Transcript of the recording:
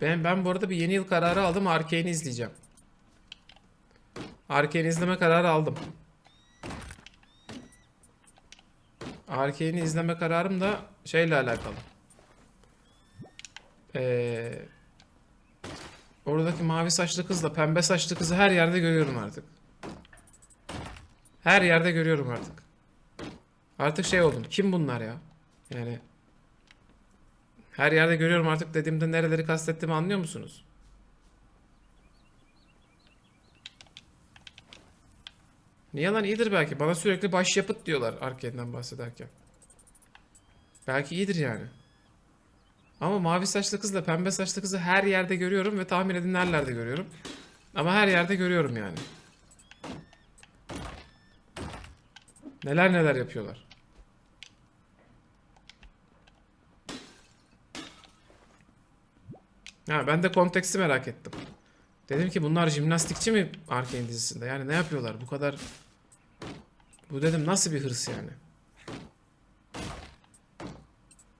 Ben ben bu arada bir yeni yıl kararı aldım. Arkane'i izleyeceğim. Arkane'i izleme kararı aldım. Arkane'i izleme kararım da şeyle alakalı. Ee, oradaki mavi saçlı kızla pembe saçlı kızı her yerde görüyorum artık. Her yerde görüyorum artık. Artık şey oldum. Kim bunlar ya? Yani her yerde görüyorum artık dediğimde nereleri kastettiğimi anlıyor musunuz? Niye lan iyidir belki. Bana sürekli başyapıt diyorlar Arkane'den bahsederken. Belki iyidir yani. Ama mavi saçlı kızla pembe saçlı kızı her yerde görüyorum ve tahmin edin nerelerde görüyorum. Ama her yerde görüyorum yani. Neler neler yapıyorlar. Ha ben de konteksti merak ettim. Dedim ki bunlar jimnastikçi mi Arkane dizisinde? Yani ne yapıyorlar bu kadar? Bu dedim nasıl bir hırs yani?